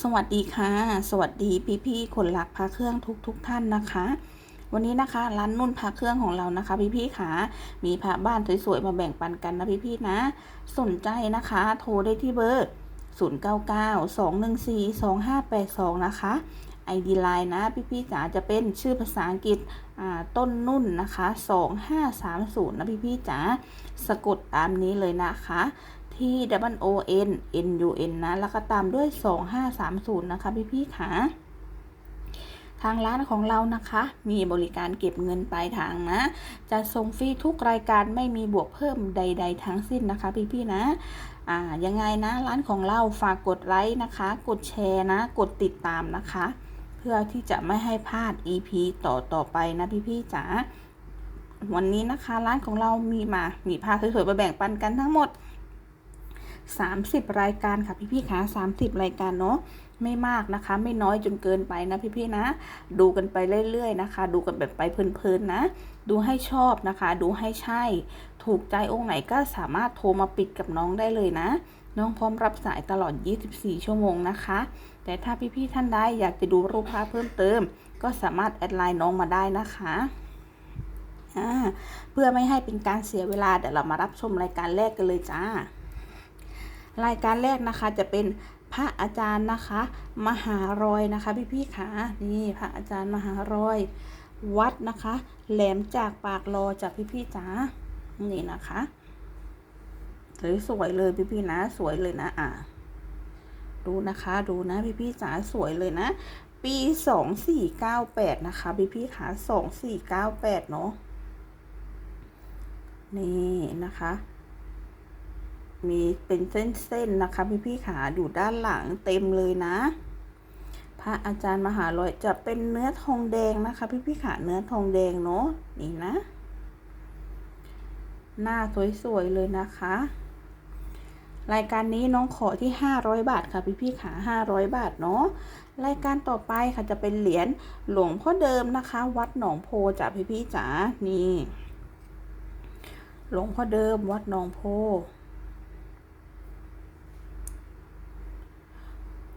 สวัสดีค่ะ สวัสดีพี่ๆคนรักพระเครื่องทุกๆทท่านนะคะ วันนี้นะคะร้านนุ่นพระเครื่องของเรานะคะ พี่ๆค่ะมีพระบ้านสวยๆมาแบ่งปันกันนะพี่ๆนะ สนใจนะคะ โทรได้ที่เบอร์ 0992142582 นะคะ ID Line นะพี่ๆจ๋าจะเป็นชื่อภาษาอังกฤษต้นนุ่นนะคะ 2530 นะพี่ๆจ๋าสะกดตามนี้เลยนะคะ ที่ W O N N U N นะ แล้วก็ตามด้วย 2530 นะคะ พี่ๆค่ะทางร้านของเรานะคะ มีบริการเก็บเงินปลายทางนะ จะส่งฟรีทุกรายการไม่มีบวกเพิ่มใด ๆ ทั้งสิ้นนะคะ พี่ๆนะอ่ายังไงนะร้านของเราฝากกดไลค์นะคะ กดแชร์นะ กดติดตามนะคะ เพื่อที่จะไม่ให้พลาด EP ต่อต่อไปนะพี่ๆจ๋าวันนี้นะคะร้านของเรามีมา มีผ้าสวยๆมาแบ่งปันกันทั้งหมด 30 รายการค่ะพี่ๆคะ30 รายการเนาะไม่มากนะคะ ไม่น้อยจนเกินไปนะพี่ๆนะ ดูกันไปเรื่อยๆนะคะ ดูกันแบบไปเพลินๆนะ ดูให้ชอบนะคะ ดูให้ใช่ ถูกใจองค์ไหนก็สามารถโทรมาปิดกับน้องได้เลยนะ น้องพร้อมรับสายตลอด 24 ชั่วโมงนะคะ แต่ถ้าพี่ๆท่านใดอยากจะดูรูปภาพเพิ่มเติม ก็สามารถแอดไลน์น้องมาได้นะคะเพื่อไม่ให้เป็นการเสียเวลาเดี๋ยวเรามารับชมรายการแรกกันเลยจ้า รายการแรกนะคะจะเป็นพระอาจารย์นะคะ มหารอยนะคะ พี่พี่ขานี่พระอาจารย์มหารอย วัดนะคะ แหลมจากปากรอจากพี่พี่จ๋านี่นะคะเลยสวยเลยพี่พี่นะ สวยเลยนะอ่าดูนะคะ ดูนะพี่พี่จ๋าสวยเลยนะ ปีสองสี่เก้าแปดนะคะพี่พี่ขาสองสี่เก้าแปดเนาะนี่นะคะ มีเป็นเส้นๆนะคะพี่พี่ขาอยู่ด้านหลังเต็มเลยนะ พระอาจารย์มหาลอยจะเป็นเนื้อทองแดงนะคะ พี่พี่ขาเนื้อทองแดงเนาะนี่นะ หน้าสวยๆเลยนะคะ รายการนี้น้องขอที่ 500 บาทค่ะพี่พี่ขา500 บาทเนาะรายการต่อไปค่ะจะเป็นเหรียญหลวงพ่อเดิมนะคะ วัดหนองโพจากพี่พี่จ๋านี่หลวงพ่อเดิมวัดหนองโพ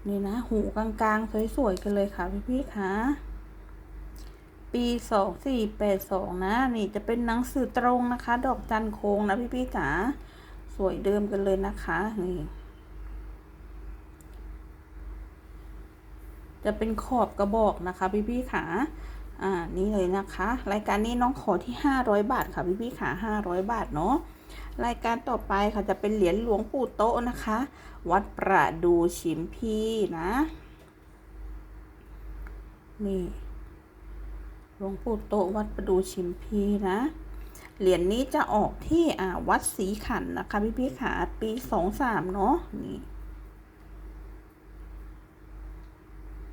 นี่นะ หูกลางๆ สวยๆ กันเลยค่ะพี่ๆคะปีสองสี่แปดสองนะ นี่จะเป็นหนังสือตรงนะคะ ดอกจันโคงนะพี่ๆจ๋าสวยเดิมกันเลยนะคะ นี่ จะเป็นขอบกระบอกนะคะพี่ๆขาอ่า นี่เลยนะคะ รายการนี้น้องขอที่ห้าร้อยบาทค่ะพี่ๆขาห้าร้อยบาทเนาะ รายการต่อไปค่ะจะเป็นเหรียญหลวงปู่โตนะคะ วัดประดูชิมพีนะ นี่หลวงปู่โตวัดประดูชิมพีนะ เหรียญนี้จะออกที่อ่าวัดศรีขันนะคะพี่พี่ขาปีสองสามเนาะนี่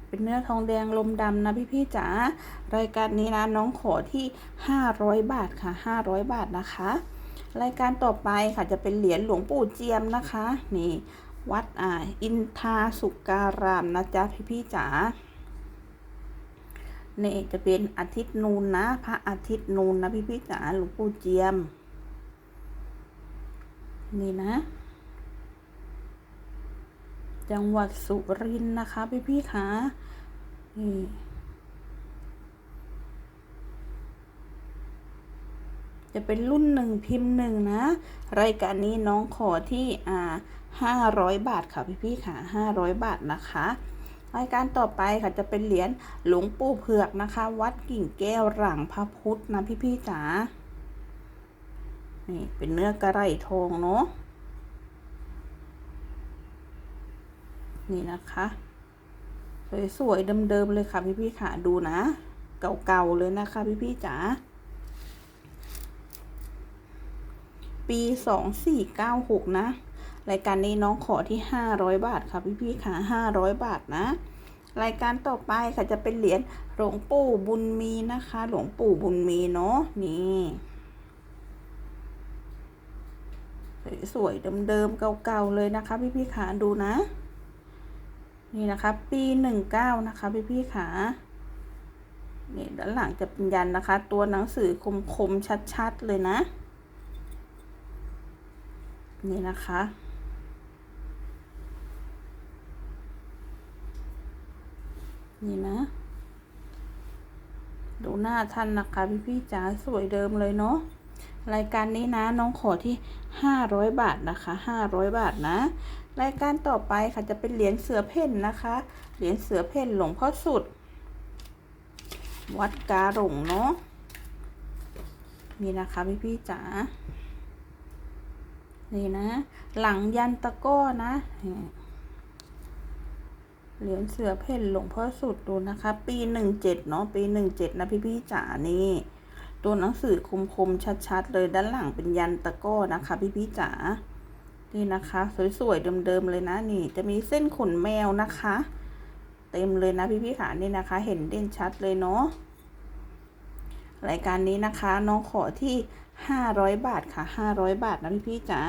เป็นเนื้อทองแดงลมดำนะพี่พี่จ๋ารายการนี้นะน้องขอที่ห้าร้อยบาทค่ะห้าร้อยบาทนะคะ รายการต่อไปค่ะจะเป็นเหรียญหลวงปู่เจียมนะคะ นี่ วัดอ่าอินทาสุการามนะจ๊ะพี่พี่จ๋าเนี่จะเป็นอาทิตย์นูนนะ พระอาทิตย์นูนนะพี่พี่จ๋าหลวงปู่เจียม นี่นะ จังหวัดสุรินทร์นะคะพี่พี่คะนี่ จะเป็นรุ่นหนึ่งพิมพ์หนึ่งนะ รายการนี้น้องขอที่อ่าห้าร้อยบาทค่ะพี่พี่ค่ะห้าร้อยบาทนะคะ รายการต่อไปค่ะจะเป็นเหรียญหลวงปู่เผือกนะคะ วัดกิ่งแก้วหลังพระพุทธนะพี่พี่จ๋านี่เป็นเนื้อกระไรทองเนาะนี่นะคะสวยๆเดิมๆเลยค่ะพี่พี่ค่ะดูนะ เก่าๆเลยนะคะพี่พี่จ๋า ปีสองสี่เก้าหกนะ รายการนี้น้องขอที่ห้าร้อยบาทค่ะพี่พี่ค่ะห้าร้อยบาทนะ รายการต่อไปค่ะจะเป็นเหรียญหลวงปู่บุญมีนะคะ หลวงปู่บุญมีเนาะนี่สวยเดิมๆเก่าๆเลยนะคะ พี่พี่ขาดูนะ นี่นะคะ ปีหนึ่งเก้านะคะ พี่พี่ขานี่ด้านหลังจะเป็นยันนะคะ ตัวหนังสือคมๆชัดๆเลยนะ นี่นะคะ นี่นะ ดูหน้าท่านนะคะ พี่พี่จ๋าสวยเดิมเลยเนาะรายการนี้นะน้องขอที่ห้าร้อยบาทนะคะห้าร้อยบาทนะ รายการต่อไปค่ะจะเป็นเหรียญเสือเพ่นนะคะ เหรียญเสือเพ่นหลวงพ่อสุด วัดกาหลงเนาะนี่นะคะพี่พี่จ๋า นี่นะ หลังยันตะก้อนะเหรียญเสือเพ่นหลวงพ่อสุดดูนะคะ ปีหนึ่งเจ็ดเนาะปีหนึ่งเจ็ดนะพี่พี่จ๋านี่ตัวหนังสือคมๆชัดๆ เลยด้านหลังเป็นยันตะก้อนะคะ พี่พี่จ๋านี่นะคะ สวยๆเดิมๆเลยนะนี่ จะมีเส้นขนแมวนะคะ เต็มเลยนะพี่ๆขานี่นะคะ เห็นเด่นชัดเลยเนาะ รายการนี้นะคะ น้องขอที่ห้าร้อยบาทค่ะห้าร้อยบาทนะพี่จ๋า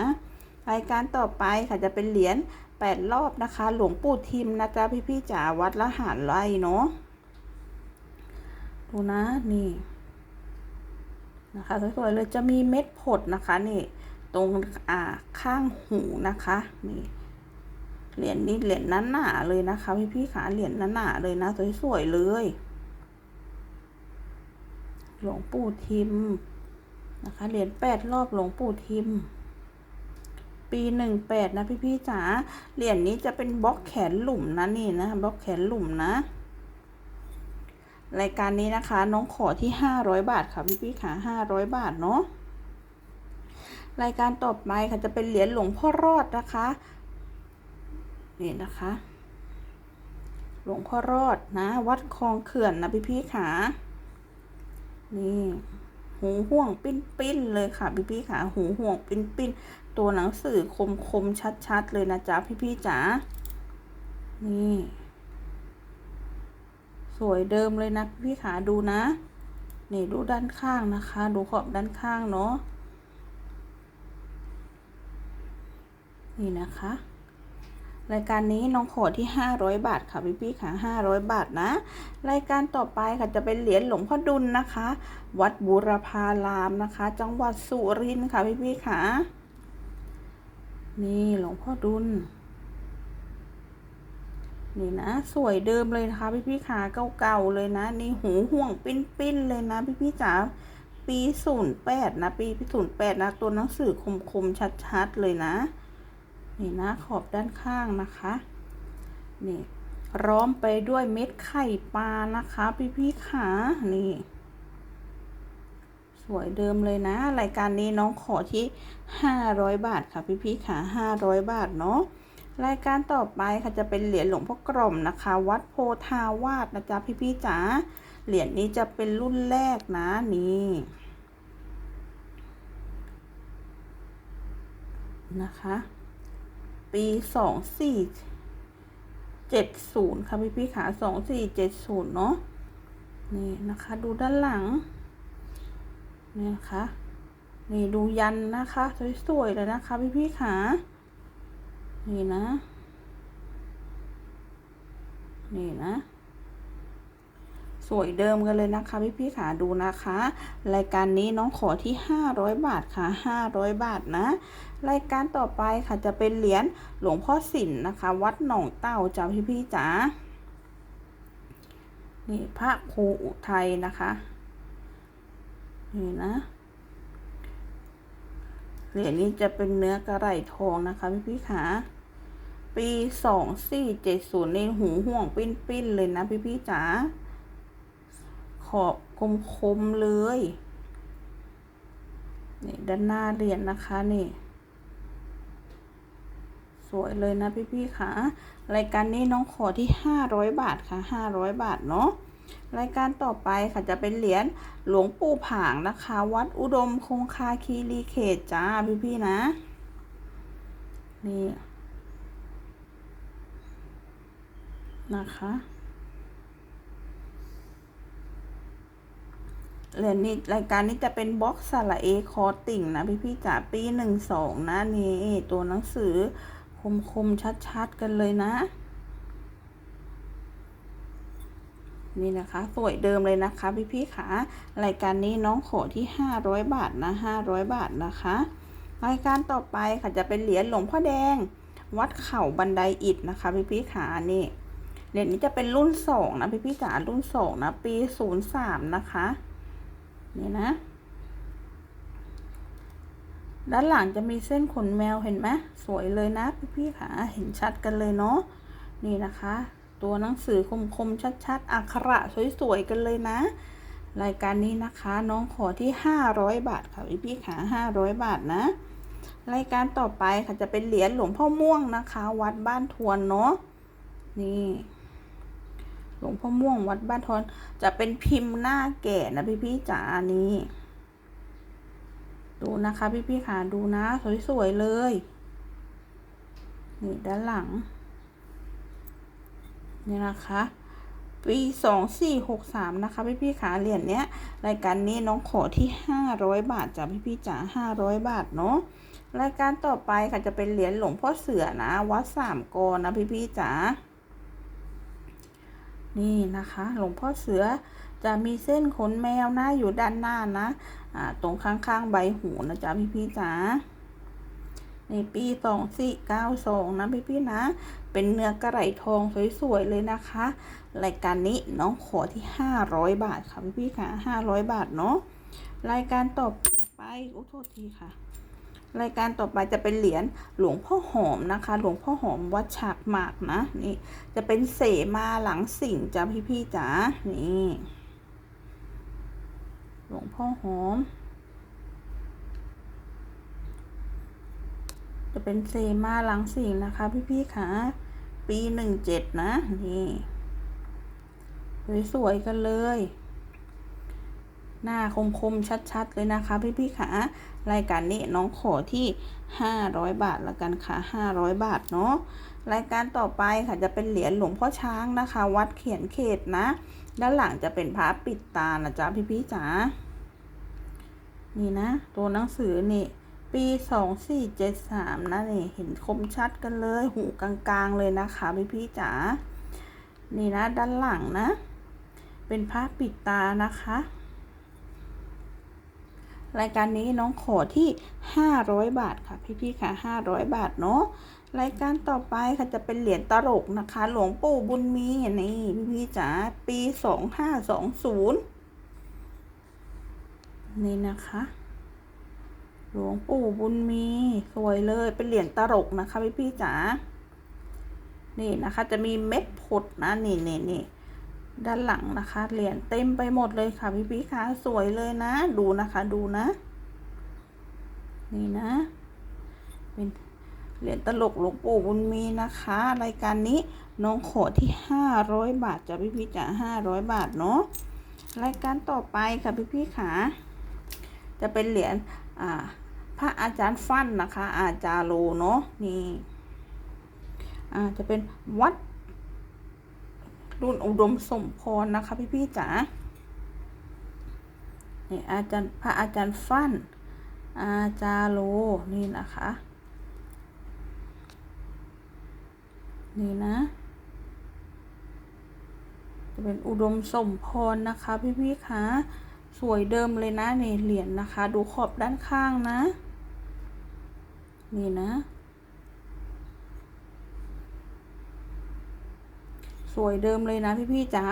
รายการต่อไปค่ะจะเป็นเหรียญแปดรอบนะคะ หลวงปู่ทิมนะจ๊ะพี่ๆจ๋าวัดละหารไร่เนาะดูนะนี่นะคะสวยๆเลยจะมีเม็ดผดนะคะนี่ตรงอ่าข้างหูนะคะนี่เหรียญนี้เหรียญนั้นหนาเลยนะคะ พี่พี่ขาเหรียญนั้นหนาเลยนะสวยๆเลย หลวงปู่ทิมนะคะเหรียญแปดรอบหลวงปู่ทิม ปีหนึ่งแปดนะพี่พี่จ๋าเหรียญนี้จะเป็นบล็อกแขนหลุมนะนี่นะบล็อกแขนหลุมนะ รายการนี้นะคะ น้องขอที่ห้าร้อยบาทค่ะพี่พี่ขาห้าร้อยบาทเนาะรายการต่อไปค่ะจะเป็นเหรียญหลวงพ่อรอดนะคะนี่นะคะ หลวงพ่อรอดนะ วัดคลองเขื่อนนะพี่พี่ขา นี่ หูห่วงปิ้นปิ้นเลยค่ะ พี่พี่ขาหูห่วงปิ้นปิ้นตัวหนังสือคมคมชัดชัดเลยนะจ๊ะพี่พี่จ๋านี่ สวยเดิมเลยนะพี่ขาดูนะ นี่ดูด้านข้างนะคะ ดูขอบด้านข้างเนาะนี่นะคะ รายการนี้น้องขอที่ 500 บาทค่ะพี่พี่ๆค่ะ500 บาทนะ รายการต่อไปค่ะจะเป็นเหรียญหลวงพ่อดุลนะคะ วัดบูรพารามนะคะ จังหวัดสุรินทร์ค่ะพี่พี่ๆค่ะ นี่หลวงพ่อดุลนี่นะ สวยเดิมเลยนะคะพี่พี่ๆค่ะเก่าๆเลยนะ นี่หูห่วงปิ้นๆเลยนะ พี่พี่จ๋าปีศูนย์แปดนะ ปีศูนย์แปดนะ ตัวหนังสือคมๆชัดๆเลยนะ นี่นะขอบด้านข้างนะคะนี่ร้อมไปด้วยเม็ดไข่ปลานะคะ พี่พี่ๆขานี่ สวยเดิมเลยนะ รายการนี้น้องขอที่ 500 บาทค่ะ พี่พี่ๆขา500 บาทเนาะรายการต่อไปค่ะจะเป็นเหรียญหลวงพ่อกล่อมนะคะ วัดโพธาวาสนะจ๊ะพี่พี่ๆจ๋าเหรียญนี้จะเป็นรุ่นแรกนะนี่นะคะ ปีสองสี่เจ็ดศูนย์ค่ะพี่พี่ขาสองสี่เจ็ดศูนย์เนาะนี่นะคะ ดูด้านหลัง นี่นะคะ นี่ดูยันนะคะ สวยๆเลยนะคะพี่พี่ขานี่นะ นี่นะ วยเดิมกันเลยนะคะพี่พี่ขาดูนะคะ รายการนี้น้องขอที่ 500 บาทค่ะ 500 บาทนะ รายการต่อไปค่ะจะเป็นเหรียญหลวงพ่อสินนะคะ วัดหนองเต้าจ้าพี่พี่จ๋านี่พระครูอุทัยนะคะนี่นะเหรียญนี้จะเป็นเนื้อกระไหลทองนะคะพี่พี่ขาปีสองสี่เจ็ดศูนย์ในหูห่วงปิ้นปิ้นๆเลยนะพี่พี่จ๋า อบคมๆเลยนี่ด้านหน้าเหรียญนะคะนี่ สวยเลยนะพี่ๆค่ะ รายการนี้น้องขอที่ 500 บาทค่ะ 500 บาทเนาะรายการต่อไปค่ะจะเป็นเหรียญหลวงปู่ผางนะคะ วัดอุดมคงคาคีรีเขตจ้าพี่ๆนะ นี่นะคะ เหรียญนี้รายการนี้จะเป็นบ็อกซ์สระเอคอติ่งนะพี่พี่จ๋าปีหนึ่งสองนะนี่ตัวหนังสือคมคมชัดชัดๆกันเลยนะ นี่นะคะ สวยเดิมเลยนะคะ พี่พี่ขารายการนี้น้องขอที่ห้าร้อยบาทนะห้าร้อยบาทนะคะ รายการต่อไปค่ะจะเป็นเหรียญหลวงพ่อแดง วัดเข่าบันไดอิฐนะคะ พี่พี่ขานี่เหรียญนี้จะเป็นรุ่นสองนะพี่พี่จ๋ารุ่นสองนะปีศูนย์สามนะคะ นี่นะ ด้านหลังจะมีเส้นขนแมวเห็นไหมสวยเลยนะพี่พี่ค่ะเห็นชัดกันเลยเนาะนี่นะคะ ตัวหนังสือคมๆชัดๆอักขระสวยๆกันเลยนะ รายการนี้นะคะ น้องขอที่ 500 บาทค่ะพี่พี่ค่ะ500 บาทนะ รายการต่อไปค่ะจะเป็นเหรียญหลวงพ่อม่วงนะคะ วัดบ้านทวนเนาะนี่ หลวงพ่อม่วงวัดบ้านทวนจะเป็นพิมพ์หน้าแก่นะพี่พี่จ๋านี้ ดูนะคะพี่พี่ค่ะดูนะ สวยๆเลย นี่ด้านหลัง นี่นะคะปีสองสี่หกสามนะคะ พี่พี่ขาเหรียญเนี้ย รายการนี้น้องขอที่ห้าร้อยบาทจ้ะพี่พี่จ๋าห้าร้อยบาทเนาะรายการต่อไปค่ะจะเป็นเหรียญหลวงพ่อเสือนะ วัดสามกอนะพี่พี่จ๋า นี่นะคะ หลวงพ่อเสือจะมีเส้นขนแมวนะอยู่ด้านหน้านะอ่าตรงข้างๆใบหูนะจ๊ะพี่พี่จ๋าในปีสองสี่เก้าสองนะพี่พี่นะ เป็นเนื้อกระไหลทองสวยๆเลยนะคะ รายการนี้น้องขอที่ห้าร้อยบาทค่ะพี่พี่ค่ะห้าร้อยบาทเนาะรายการต่อไปโอ้โทษทีค่ะ รายการต่อไปจะเป็นเหรียญหลวงพ่อหอมนะคะ หลวงพ่อหอมวัดฉากหมากนะนี่จะเป็นเสมาหลังสิ่งจ้ะพี่พี่ๆจ๋านี่หลวงพ่อหอม จะเป็นเซมาหลังสิ่งนะคะพี่ๆค่ะปีหนึ่งเจ็ดนะนี่สวยๆกันเลย หน้าคมๆชัดๆ เลยนะคะ พี่ๆค่ะรายการนี้น้องขอที่ 500 บาทละกันค่ะ 500 บาทเนาะรายการต่อไปค่ะจะเป็นเหรียญหลวงพ่อช้างนะคะ วัดเขียนเขตนะ ด้านหลังจะเป็นพระปิดตานะจ๊ะพี่ๆจ๋านี่นะ ตัวหนังสือนี่ปีสองสี่เจ็ดสามนะนี่เห็นคมชัดกันเลย หูกลางๆเลยนะคะพี่พี่ๆจ๋า นี่นะด้านหลังนะ เป็นผ้าปิดตานะคะ รายการนี้น้องขอที่ห้าร้อยบาทค่ะ พี่พี่ๆค่ะห้าร้อยบาทเนาะรายการต่อไปค่ะจะเป็นเหรียญตลกนะคะ หลวงปู่บุญมีนี่พี่จ๋าปีสองห้าสองศูนย์นี่นะคะ หลวงปู่บุญมีสวยเลยเป็นเหรียญตลกนะคะพี่พี่ๆจ๋านี่นะคะ จะมีเม็ดผดนะนี่นี่นี่ ด้านหลังนะคะ เหรียญเต็มไปหมดเลยค่ะพี่พี่คะสวยเลยนะ ดูนะคะ ดูนะ นี่นะ เป็นเหรียญตลกหลวงปู่บุญมีนะคะ รายการนี้น้องขอที่ห้าร้อยบาทจะพี่พี่จ๋าห้าร้อยบาทเนาะรายการต่อไปค่ะพี่พี่ขาจะเป็นเหรียญอ่าพระอาจารย์ฟั่นนะคะ อาจารโลเนาะนี่อ่าจะเป็นวัด รุ่นอุดมสมพรนะคะพี่พี่ๆจ๋านี่อาจารย์พระอาจารย์ฟั่น อาจารโลนี่นะคะ นี่นะ จะเป็นอุดมสมพรนะคะ พี่พี่ๆคะสวยเดิมเลยนะในเหรียญนะคะ ดูขอบด้านข้างนะ นี่นะ สวยเดิมเลยนะพี่ๆจ๋า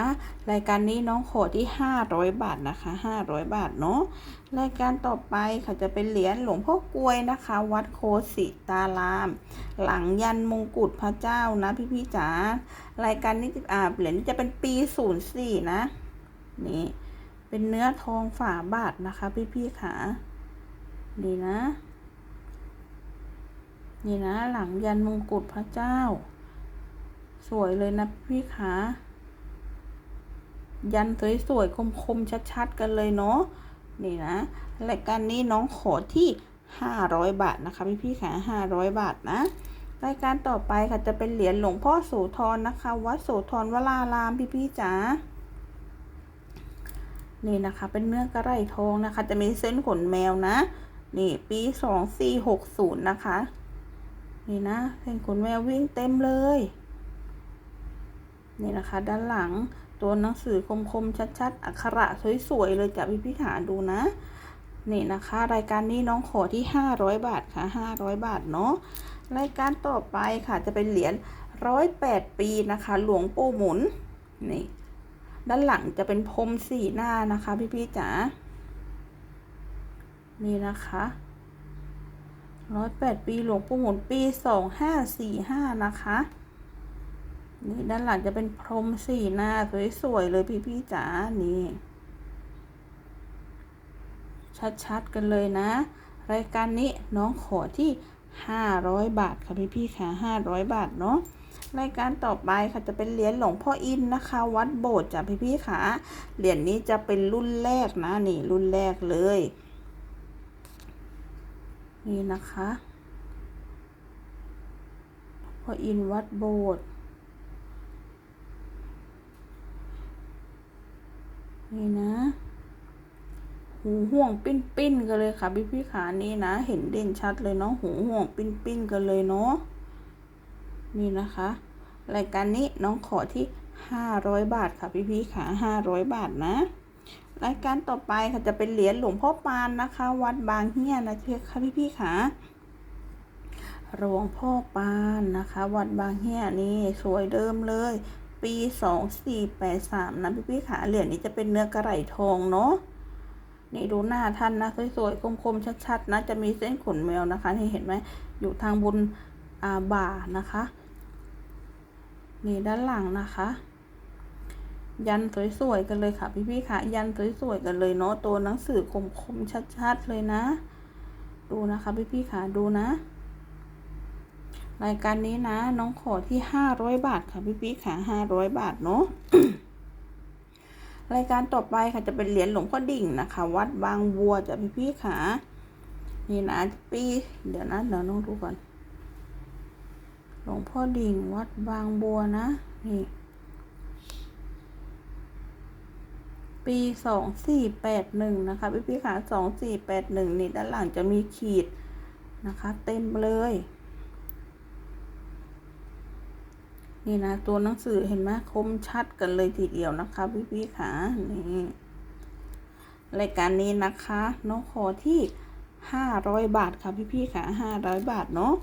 รายการนี้น้องขอที่ห้าร้อยบาทนะคะห้าร้อยบาทเนาะรายการต่อไปค่ะจะเป็นเหรียญหลวงพ่อกลวยนะคะ วัดโคสิตาราม หลังยันมงกุฎพระเจ้านะพี่ๆจ๋ารายการนี้อ่าเหรียญจะเป็นปีศูนย์สี่นะ นี่เป็นเนื้อทองฝาบาทนะคะพี่พี่ๆค่ะนี่นะ นี่นะ หลังยันมงกุฎพระเจ้า สวยเลยนะพี่คะยันสวยๆคมๆชัดๆ กันเลยเนาะนี่นะรายการนี้น้องขอที่ห้าร้อยบาทนะคะ พี่พี่ๆค่ะห้าร้อยบาทนะ รายการต่อไปค่ะจะเป็นเหรียญหลวงพ่อโสธรนะคะ วัดโสธรวรารามพี่พี่จ๋านี่นะคะ เป็นเนื้อกระไรทองนะคะ จะมีเส้นขนแมวนะ นี่ ปีสองสี่หกศูนย์นะคะ นี่นะ เส้นขนแมววิ่งเต็มเลย นี่นะคะ ด้านหลังตัวหนังสือคมๆชัดๆ อักขระสวยๆเลยจ้ะพี่พี่หาดูนะ นี่นะคะ รายการนี้น้องขอที่ 500 บาทค่ะ 500 บาทเนาะรายการต่อไปค่ะจะเป็นเหรียญร้อยแปดปีนะคะ หลวงปู่หมุนนี่ด้านหลังจะเป็นพรมสี่หน้านะคะ พี่ๆจ๋านี่นะคะร้อยแปดปีหลวงปู่หมุนปีสองห้าสี่ห้านะคะ นี่ด้านหลังจะเป็นพรมสีหน้าสวยๆเลยพี่ๆจ๋านี่ ชัดๆกันเลยนะ รายการนี้น้องขอที่ห้าร้อยบาทค่ะพี่ๆค่ะห้าร้อยบาทเนาะรายการต่อไปค่ะจะเป็นเหรียญหลวงพ่ออินนะคะ วัดโบสถ์จ้ะพี่ๆค่ะเหรียญนี้จะเป็นรุ่นแรกนะนี่รุ่นแรกเลย นี่นะคะพ่ออินวัดโบสถ์ นี่นะหูห่วงปิ้นปิ้นกันเลยค่ะพี่พี่ขานี่นะ เห็นเด่นชัดเลยเนาะหูห่วงปิ้นปิ้นกันเลยเนาะนี่นะคะรายการนี้น้องขอที่ห้าร้อยบาทค่ะพี่พี่ขาห้าร้อยบาทนะ รายการต่อไปค่ะจะเป็นเหรียญหลวงพ่อปานนะคะ วัดบางเฮียนะเพื่อค่ะพี่พี่ขาหลวงพ่อปานนะคะ วัดบางเฮียนี่สวยเดิมเลย ปีสองสี่แปดสามนะพี่พี่ขาเหรียญนี้จะเป็นเนื้อกระไหลทองเนาะนี่ดูหน้าท่านนะสวยๆคมๆชัดๆนะจะมีเส้นขนแมวนะคะนี่เห็นไหมอยู่ทางบนอาบ่านะคะ นี่ด้านหลังนะคะ ยันสวยๆกันเลยค่ะพี่ๆค่ะ ยันสวยๆกันเลยเนาะตัวหนังสือคมๆชัดๆเลยนะ ดูนะคะพี่ๆค่ะดูนะ รายการนี้นะ น้องขอที่ห้าร้อยบาทค่ะพี่ๆค่ะห้าร้อยบาทเนาะรายการต่อไปค่ะจะเป็นเหรียญหลวงพ่อดิ่งนะคะ วัดบางบัวจะพี่พี่ขานี่นะปีเดี๋ยวนะเดี๋ยวน้องดูก่อนหลวงพ่อดิ่งวัดบางบัวนะนี่ปีสองสี่แปดหนึ่งนะคะพี่พี่ขาสองสี่แปดหนึ่งนี่ด้านหลังจะมีขีดนะคะ เต็มเลย นี่นะ ตัวหนังสือเห็นไหมคมชัดกันเลยทีเดียวนะคะ พี่พี่ขานี่รายการนี้นะคะน้องขอที่ห้าร้อยบาทค่ะพี่พี่ขาห้าร้อยบาทเนาะ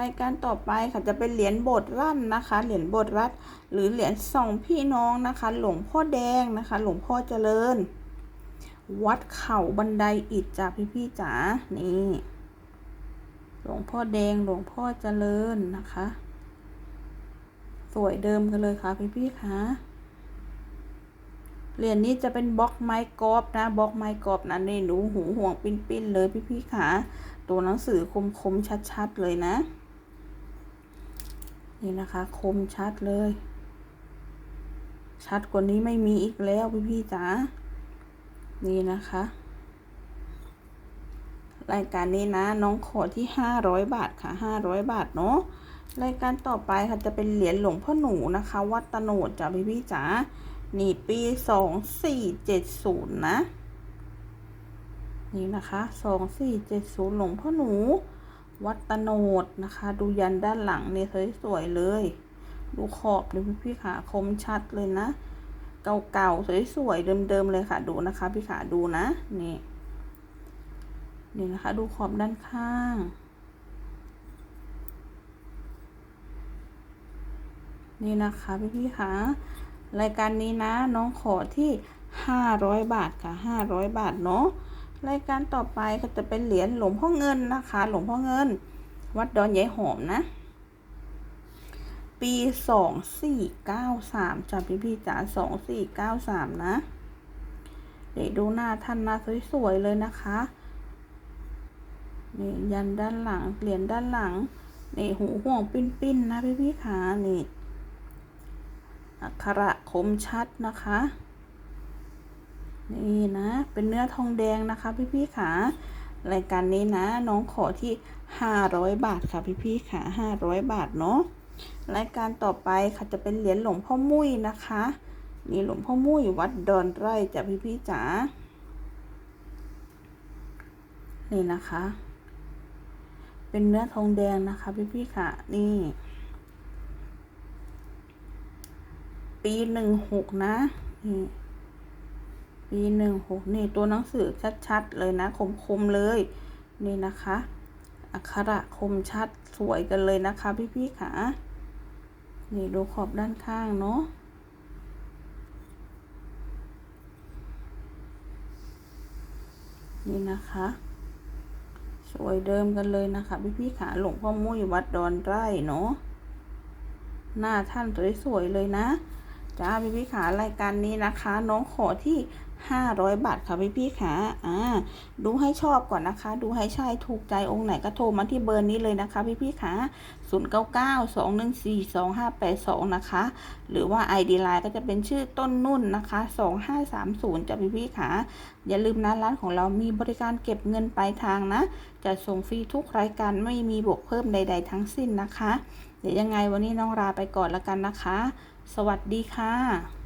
รายการต่อไปค่ะจะเป็นเหรียญบทรั่นนะคะ เหรียญบทรัดหรือเหรียญสองพี่น้องนะคะ หลวงพ่อแดงนะคะ หลวงพ่อเจริญ วัดเข่าบันไดอิฐจ้าพี่พี่จ๋านี่ หลวงพ่อแดงหลวงพ่อเจริญนะคะ สวยเดิมกันเลยค่ะพี่พี่คะเหรียญนี้จะเป็นบล็อกไม้กรอบนะบล็อกไม้กรอบนะนี่หนูหูห่วงปิ้นปิ้นเลยพี่พี่ะตัวหนังสือคมคมชัดชัดเลยนะ นี่นะคะ คมชัดเลย ชัดกว่านี้ไม่มีอีกแล้วพี่พี่จ๋านี่นะคะรายการนี้นะน้องขอที่ห้าร้อยบาทค่ะห้าร้อยบาทเนาะ รายการต่อไปค่ะจะเป็นเหรียญหลวงพ่อหนูนะคะ วัดตโนดจ้ะพี่พี่จ๋านี่ปีสองสี่เจ็ดศูนย์นะ นี่นะคะสองสี่เจ็ดศูนย์หลวงพ่อหนู วัดตโนดนะคะ ดูยันด้านหลังนี่สวยๆเลย ดูขอบดูพี่พี่ขาคมชัดเลยนะ เก่าๆสวยๆเดิมๆเลยค่ะ ดูนะคะ พี่ขาดูนะ นี่ นี่นะคะ ดูขอบด้านข้าง นี่นะคะพี่พี่คะรายการนี้นะ น้องขอที่ห้าร้อยบาทค่ะห้าร้อยบาทเนาะรายการต่อไปก็จะเป็นเหรียญหลวงพ่อเงินนะคะ หลวงพ่อเงิน วัดดอนยายหอมนะ ปีสองสี่เก้าสามจ้ะพี่พี่จ๋าสองสี่เก้าสามนะ เดี๋ยวดูหน้าท่านนะสวยๆเลยนะคะนี่ยันด้านหลัง เหรียญด้านหลังนี่หูห่วงปิ้นๆนะพี่พี่ขานี่ อักขระคมชัดนะคะ นี่นะ เป็นเนื้อทองแดงนะคะ พี่พี่ขารายการนี้นะ น้องขอที่ห้าร้อยบาทค่ะพี่พี่ขาห้าร้อยบาทเนาะรายการต่อไปค่ะจะเป็นเหรียญหลวงพ่อมุ้ยนะคะนี่หลวงพ่อมุ้ยวัดดอนไร่จ้ะพี่พี่จ๋านี่นะคะ เป็นเนื้อทองแดงนะคะ พี่พี่ค่ะ นี่ ปีหนึ่งหกนะนี่ปีหนึ่งหกนี่ตัวหนังสือชัดๆเลยนะคมๆเลย นี่นะคะ อักขระคมชัดสวยกันเลยนะคะ พี่ๆค่ะ นี่ดูขอบด้านข้างเนาะนี่นะคะ สวยเดิมกันเลยนะคะ พี่พี่ขาหลวงพ่อมุ้ยวัดดอนไร่เนาะหน้าท่านสวยๆเลยนะ จ้าพี่พี่ขารายการนี้นะคะ น้องขอที่ 500 บาทค่ะพี่พี่ขาอ่า ดูให้ชอบก่อนนะคะ ดูให้ใช่ถูกใจองค์ไหนก็โทรมาที่เบอร์นี้เลยนะคะ พี่พี่ขา099 214 2582 นะคะ หรือว่า ID Line ก็จะเป็นชื่อต้นนุ่นนะคะ 2530จ้ะพี่พี่ขาอย่าลืมนะร้านของเรามีบริการเก็บเงินปลายทางนะ จะส่งฟรีทุกรายการไม่มีบวกเพิ่มใด ๆ ทั้งสิ้นนะคะ เดี๋ยวยังไงวันนี้น้องลาไปก่อนแล้วกันนะคะ สวัสดีค่ะ